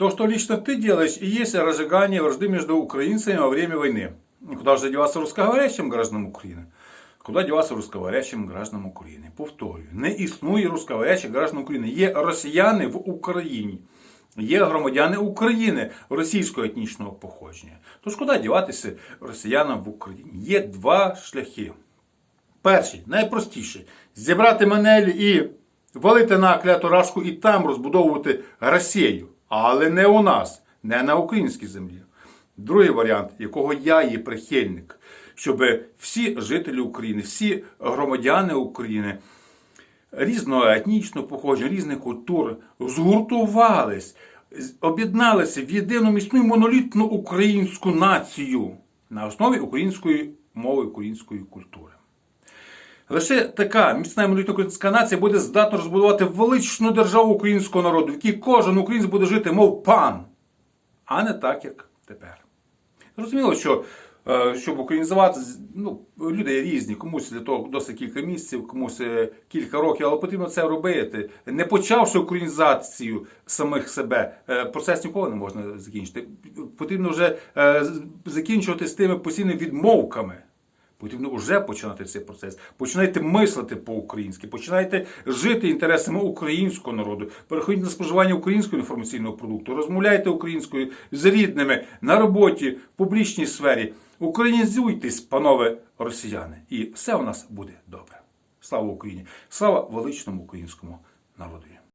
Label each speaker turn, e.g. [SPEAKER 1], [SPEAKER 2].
[SPEAKER 1] То, что лично ты делаешь, и есть разжигание вражды между украинцами во время войны. И Куда же деваться русскоговорящим гражданам України? Куди діватися русскоговорящим гражданам України? Повторюю, не існує русскоговорящих граждан України. Є росіяни в Україні. Є громадяни України російського етнічного походження. Тож куди діватися росіянам в Україні? Є два шляхи. Перший, найпростіший зібрати манелі і валити на кляту рашку і там розбудовувати Росію. Але не у нас, не на українській землі. Другий варіант, якого я є прихильник, щоб всі жителі України, всі громадяни України різного етнічного походження, різних культур згуртувались, об'єдналися в єдину міцну і монолітну українську націю на основі української мови, української культури. Лише така міцна і монолітна українська нація буде здатна розбудувати величну державу українського народу, в якій кожен українець буде жити, мов пан, а не так, як тепер. Зрозуміло, що е, щоб українізувати, ну, люди різні, комусь для того досить кілька місяців, комусь е, кілька років, але потрібно це робити. Не почавши українізацію самих себе, е, процес ніколи не можна закінчити. Потрібно вже закінчувати з тими постійними відмовками. Потрібно вже починати цей процес. Починайте мислити по-українськи, починайте жити інтересами українського народу, переходіть на споживання українського інформаційного продукту, розмовляйте українською з рідними на роботі, в публічній сфері. Українізуйтесь, панове росіяни, і все у нас буде добре. Слава Україні! Слава величному українському народу!